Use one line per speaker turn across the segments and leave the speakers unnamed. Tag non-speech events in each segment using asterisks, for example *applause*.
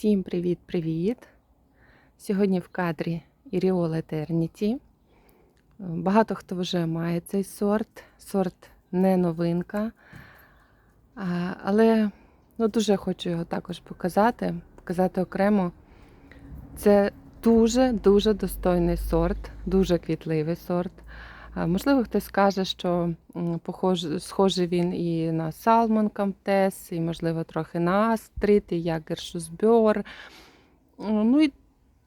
Всім привіт-привіт! Сьогодні в кадрі Іріол Eternity. Багато хто вже має цей сорт. Сорт не новинка. Але ну, дуже хочу його також показати, показати окремо. Це дуже-дуже достойний сорт, дуже квітливий сорт. Можливо, хтось скаже, що похож, схожий він і на Салмон Камтес, і, можливо, трохи на Астрид, і Ягершузбьор. Ну і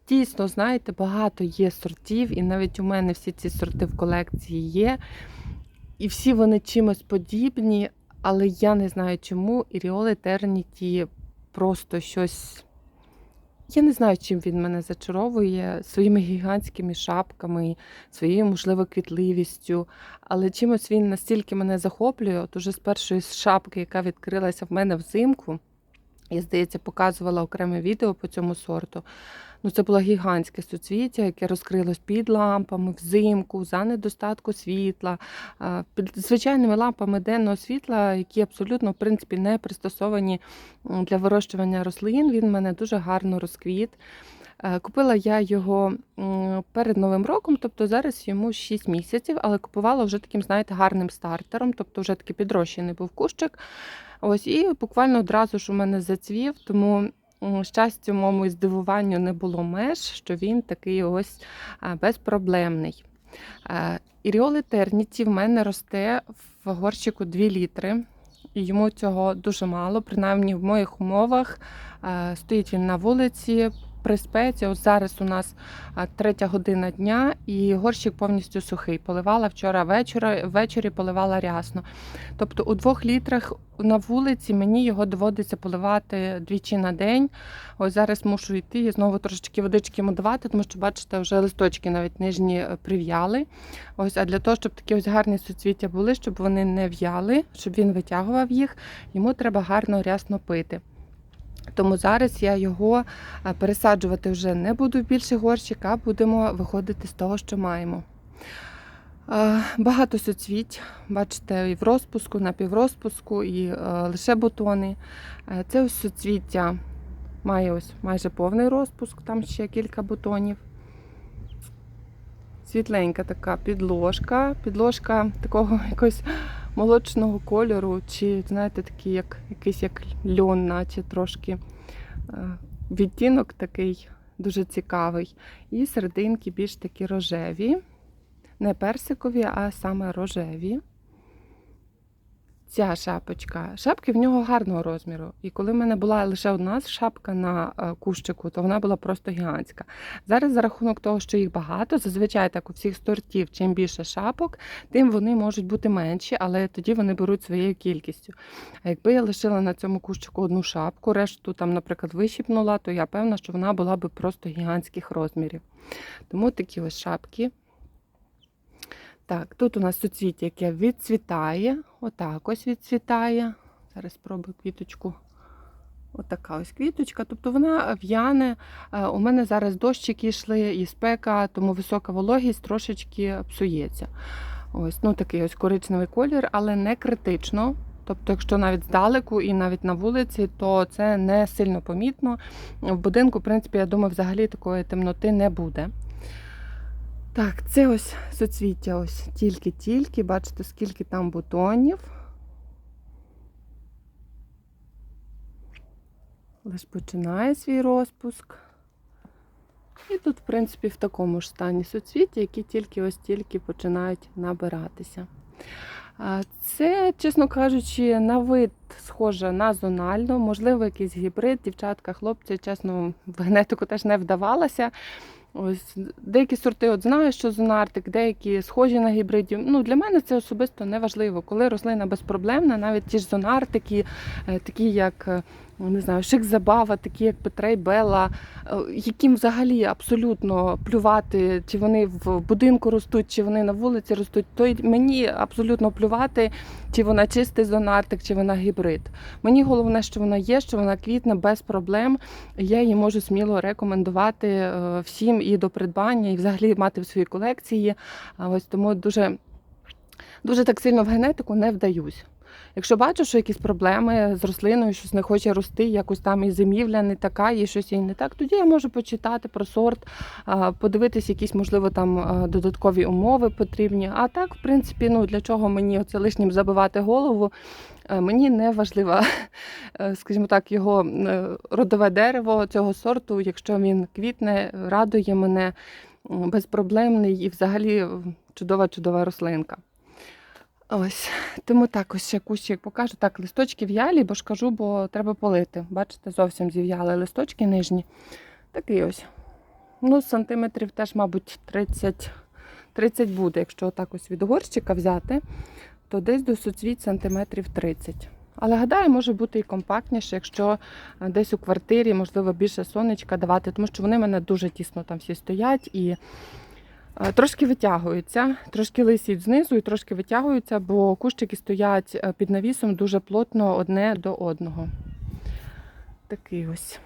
дійсно, знаєте, багато є сортів, і навіть у мене всі ці сорти в колекції є. І всі вони чимось подібні, але я не знаю чому. Іріол Eternity просто щось. Я не знаю, чим він мене зачаровує своїми гігантськими шапками, своєю, можливо, квітливістю. Але чимось він настільки мене захоплює, от уже з першої шапки, яка відкрилася в мене взимку. Я, здається, показувала окреме відео по цьому сорту. Ну, це було гігантське суцвіття, яке розкрилось під лампами, взимку, за недостатку світла, під звичайними лампами денного світла, які абсолютно в принципі не пристосовані для вирощування рослин. Він в мене дуже гарно розквіт. Е, Купила я його перед Новим роком, тобто зараз йому 6 місяців, але купувала вже таким, знаєте, гарним стартером, тобто вже такий підрощений був кущик. Ось, і буквально одразу ж у мене зацвів, тому щастю, моєму здивуванню не було меж, що він такий ось безпроблемний. Іріоли терніці в мене росте в горщику 2 літри. І йому цього дуже мало, принаймні в моїх умовах. Е, Стоїть він на вулиці при спеці. Ось зараз у нас третя година дня, і горщик повністю сухий. Поливала вчора вечора, ввечері поливала рясно. Тобто у двох літрах на вулиці мені його доводиться поливати двічі на день. Ось зараз мушу йти і знову трошечки водички йому давати, тому що, бачите, вже листочки навіть нижні е, прив'яли. Ось, а для того, щоб такі ось гарні суцвіття були, щоб вони не в'яли, щоб він витягував їх, йому треба гарно рясно пити. Тому зараз я його е, пересаджувати вже не буду в більший горщик, а будемо виходити з того, що маємо. Е, Багато соцвіть, бачите, і в розпуску, напіврозпуску, і е, лише бутони. Це ось соцвіття має ось майже повний розпуск, там ще кілька бутонів. Світленька така підложка, підложка такого *laughs* якогось молочного кольору, чи, знаєте, такий, як якийсь як льон, наче трошки е, відтінок такий дуже цікавий. І серединки більш такі рожеві, не персикові, а саме рожеві. Ця шапочка. Шапки в нього гарного розміру. І коли в мене була лише одна шапка на е, кущику, то вона була просто гігантська. Зараз за рахунок того, що їх багато, зазвичай так у всіх сортів, чим більше шапок, тим вони можуть бути менші, але тоді вони беруть своєю кількістю. А якби я лишила на цьому кущику одну шапку, решту там, наприклад, вищіпнула, то я певна, що вона була би просто гігантських розмірів. Тому такі ось шапки. Так, тут у нас суцвіття, яке відцвітає. Отак ось відцвітає. Зараз спробую квіточку. Отака ось квіточка. Тобто вона в'яне. Е, У мене зараз дощики йшли і спека, тому висока вологість трошечки псується. Ось, ну такий ось коричневий колір, але не критично. Тобто, якщо навіть здалеку і навіть на вулиці, то це не сильно помітно. В будинку, в принципі, я думаю, взагалі такої темноти не буде. Так, це ось соцвіття ось тільки-тільки. Бачите, скільки там бутонів. Лиш починає свій розпуск. І тут, в принципі, в такому ж стані соцвіття, які тільки ось тільки починають набиратися. Це, чесно кажучи, на вид схоже на зональну, можливо, якийсь гібрид. Дівчатка, хлопці, чесно, в генетику теж не вдавалася. Ось деякі сорти от знаю, що зонартик, деякі схожі на гібридів. Ну для мене це особисто не важливо, коли рослина безпроблемна, навіть ті ж зонартики, е, такі як е, не знаю, шик забава, такі як Петрей Бела, е, яким взагалі абсолютно плювати, чи вони в будинку ростуть, чи вони на вулиці ростуть, то мені абсолютно плювати, чи вона чистий зонартик, чи вона гібрид. Мені головне, що вона є, що вона квітне без проблем. Я її можу сміло рекомендувати е, всім і до придбання, і взагалі мати в своїй колекції. Ось тому дуже, дуже так сильно в генетику не вдаюсь. Якщо бачу, що якісь проблеми з рослиною, щось не хоче рости, якось там і зимівля не така, і щось їй не так, тоді я можу почитати про сорт, подивитись, якісь, можливо, там додаткові умови потрібні. А так, в принципі, ну для чого мені оце лишнім забивати голову? Е, Мені не важливо, *laughs* е, скажімо так, його е, родове дерево цього сорту, якщо він квітне, радує мене безпроблемний і взагалі чудова-чудова рослинка. Ось, тому так, ось ще кущик покажу. Так, листочки в'ялі, бо ж кажу, бо треба полити. Бачите, зовсім зів'яли листочки нижні. Такий ось. Ну, сантиметрів теж, мабуть, 30, 30 буде, якщо отак ось від горщика взяти, то десь до суцвіть сантиметрів 30. Але гадаю, може бути і компактніше, якщо е, десь у квартирі, можливо, більше сонечка давати, тому що вони в мене дуже тісно там всі стоять і трошки витягуються, трошки лисіть знизу і трошки витягуються, бо кущики стоять е, під навісом дуже плотно одне до одного. Такий ось.